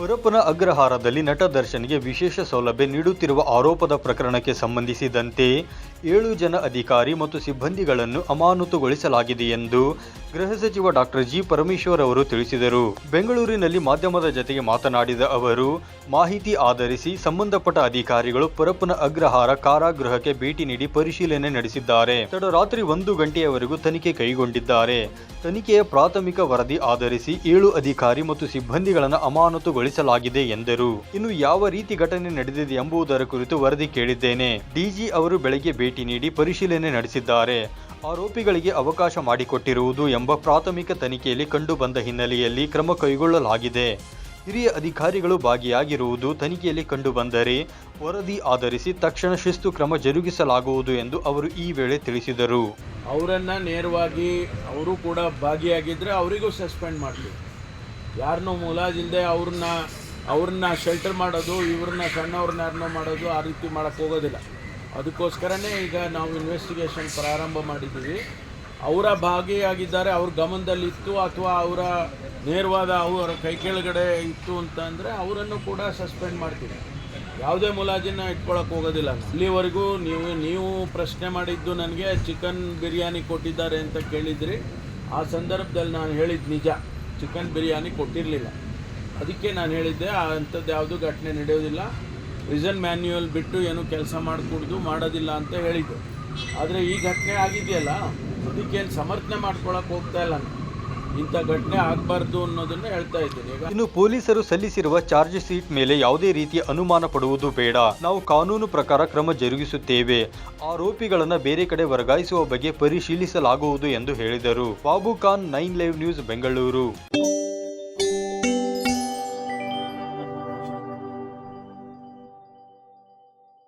ಪರಪ್ಪನ ಅಗ್ರಹಾರದಲ್ಲಿ ನಟ ದರ್ಶನ್ಗೆ ವಿಶೇಷ ಸೌಲಭ್ಯ ನೀಡುತ್ತಿರುವ ಆರೋಪದ ಪ್ರಕರಣಕ್ಕೆ ಸಂಬಂಧಿಸಿದಂತೆ ಏಳು ಜನ ಅಧಿಕಾರಿ ಮತ್ತು ಸಿಬ್ಬಂದಿಗಳನ್ನು ಅಮಾನತುಗೊಳಿಸಲಾಗಿದೆ ಎಂದು ಗೃಹ ಸಚಿವ ಡಾಕ್ಟರ್ ಜಿ ಪರಮೇಶ್ವರ್ ಅವರು ತಿಳಿಸಿದರು. ಬೆಂಗಳೂರಿನಲ್ಲಿ ಮಾಧ್ಯಮದ ಜತೆಗೆ ಮಾತನಾಡಿದ ಅವರು, ಮಾಹಿತಿ ಆಧರಿಸಿ ಸಂಬಂಧಪಟ್ಟ ಅಧಿಕಾರಿಗಳು ಪರಪ್ಪನ ಅಗ್ರಹಾರ ಕಾರಾಗೃಹಕ್ಕೆ ಭೇಟಿ ನೀಡಿ ಪರಿಶೀಲನೆ ನಡೆಸಿದ್ದಾರೆ. ತಡರಾತ್ರಿ ಒಂದು ಗಂಟೆಯವರೆಗೂ ತನಿಖೆ ಕೈಗೊಂಡಿದ್ದಾರೆ. ತನಿಖೆಯ ಪ್ರಾಥಮಿಕ ವರದಿ ಆಧರಿಸಿ ಏಳು ಅಧಿಕಾರಿ ಮತ್ತು ಸಿಬ್ಬಂದಿಗಳನ್ನು ಅಮಾನತುಗೊಳಿಸಲಾಗಿದೆ ಎಂದರು. ಇನ್ನು ಯಾವ ರೀತಿ ಘಟನೆ ನಡೆದಿದೆ ಎಂಬುದರ ಕುರಿತು ವರದಿ ಕೇಳಿದ್ದೇನೆ. ಡಿಜಿ ಅವರು ಬೆಳಗ್ಗೆ ಭೇಟಿ ನೀಡಿ ಪರಿಶೀಲನೆ ನಡೆಸಿದ್ದಾರೆ. ಆರೋಪಿಗಳಿಗೆ ಅವಕಾಶ ಮಾಡಿಕೊಟ್ಟಿರುವುದು ಎಂಬ ಪ್ರಾಥಮಿಕ ತನಿಖೆಯಲ್ಲಿ ಕಂಡುಬಂದ ಹಿನ್ನೆಲೆಯಲ್ಲಿ ಕ್ರಮ ಕೈಗೊಳ್ಳಲಾಗಿದೆ. ಹಿರಿಯ ಅಧಿಕಾರಿಗಳು ಭಾಗಿಯಾಗಿರುವುದು ತನಿಖೆಯಲ್ಲಿ ಕಂಡುಬಂದರೆ ವರದಿ ಆಧರಿಸಿ ತಕ್ಷಣ ಶಿಸ್ತು ಕ್ರಮ ಜರುಗಿಸಲಾಗುವುದು ಎಂದು ಅವರು ಈ ವೇಳೆ ತಿಳಿಸಿದರು. ಅವರನ್ನು ನೇರವಾಗಿ ಅವರು ಕೂಡ ಭಾಗಿಯಾಗಿದ್ದರೆ ಅವರಿಗೂ ಸಸ್ಪೆಂಡ್ ಮಾಡಲಿ. ಯಾರನ್ನೂ ಮುಲಾಜಿಲ್ಲದೆ ಅವ್ರನ್ನ ಅವ್ರನ್ನ ಶೆಲ್ಟರ್ ಮಾಡೋದು, ಇವ್ರನ್ನ ಸಣ್ಣವ್ರನ್ನ ಯಾರನ್ನೋ ಮಾಡೋದು ಆ ರೀತಿ ಮಾಡೋಕ್ಕೆ ಹೋಗೋದಿಲ್ಲ. ಅದಕ್ಕೋಸ್ಕರನೇ ಈಗ ನಾವು ಇನ್ವೆಸ್ಟಿಗೇಷನ್ ಪ್ರಾರಂಭ ಮಾಡಿದ್ದೀವಿ. ಅವರ ಭಾಗಿಯಾಗಿದ್ದಾರೆ, ಅವ್ರ ಗಮನದಲ್ಲಿತ್ತು ಅಥವಾ ಅವರ ನೇರವಾದ ಅವರ ಕೈ ಕೆಳಗಡೆ ಇತ್ತು ಅಂತ ಅಂದರೆ ಅವರನ್ನು ಕೂಡ ಸಸ್ಪೆಂಡ್ ಮಾಡ್ತೀವಿ. ಯಾವುದೇ ಮುಲಾಜಿನ ಇಟ್ಕೊಳಕ್ಕೆ ಹೋಗೋದಿಲ್ಲ. ಇಲ್ಲಿವರೆಗೂ ನೀವು ನೀವು ಪ್ರಶ್ನೆ ಮಾಡಿದ್ದು ನನಗೆ ಚಿಕನ್ ಬಿರಿಯಾನಿ ಕೊಟ್ಟಿದ್ದಾರೆ ಅಂತ ಕೇಳಿದ್ರಿ. ಆ ಸಂದರ್ಭದಲ್ಲಿ ನಾನು ಹೇಳಿದ್ದು ನಿಜ ಚಿಕನ್ ಬಿರಿಯಾನಿ ಕೊಟ್ಟಿರಲಿಲ್ಲ. ಅದಕ್ಕೆ ನಾನು ಹೇಳಿದ್ದೆ ಅಂಥದ್ದು ಯಾವುದೂ ಘಟನೆ ನಡೆಯೋದಿಲ್ಲ. ರಿಸನ್ ಮ್ಯಾನ್ಯುಯಲ್ ಬಿಟ್ಟು ಏನು ಕೆಲಸ ಮಾಡಿಕೊಡ್ದು ಮಾಡೋದಿಲ್ಲ ಅಂತ ಹೇಳಿದ್ದು. ಆದರೆ ಈ ಘಟನೆ ಆಗಿದೆಯಲ್ಲ, ಅದಕ್ಕೇನು ಸಮರ್ಥನೆ ಮಾಡ್ಕೊಳಕ್ಕೆ ಹೋಗ್ತಾ ಇಲ್ಲ ಇಂಥ ಘಟನೆ ಆಗಬಾರ್ದು ಅನ್ನೋದನ್ನು ಹೇಳ್ತಾ ಇದ್ದೀನಿ. ಇನ್ನು ಪೊಲೀಸರು ಸಲ್ಲಿಸಿರುವ ಚಾರ್ಜ್ ಶೀಟ್ ಮೇಲೆ ಯಾವುದೇ ರೀತಿಯ ಅನುಮಾನ ಪಡುವುದು ಬೇಡ. ನಾವು ಕಾನೂನು ಪ್ರಕಾರ ಕ್ರಮ ಜರುಗಿಸುತ್ತೇವೆ. ಆರೋಪಿಗಳನ್ನು ಬೇರೆ ಕಡೆ ವರ್ಗಾಯಿಸುವ ಬಗ್ಗೆ ಪರಿಶೀಲಿಸಲಾಗುವುದು ಎಂದು ಹೇಳಿದರು. Babu Khan nine live news Bengaluru.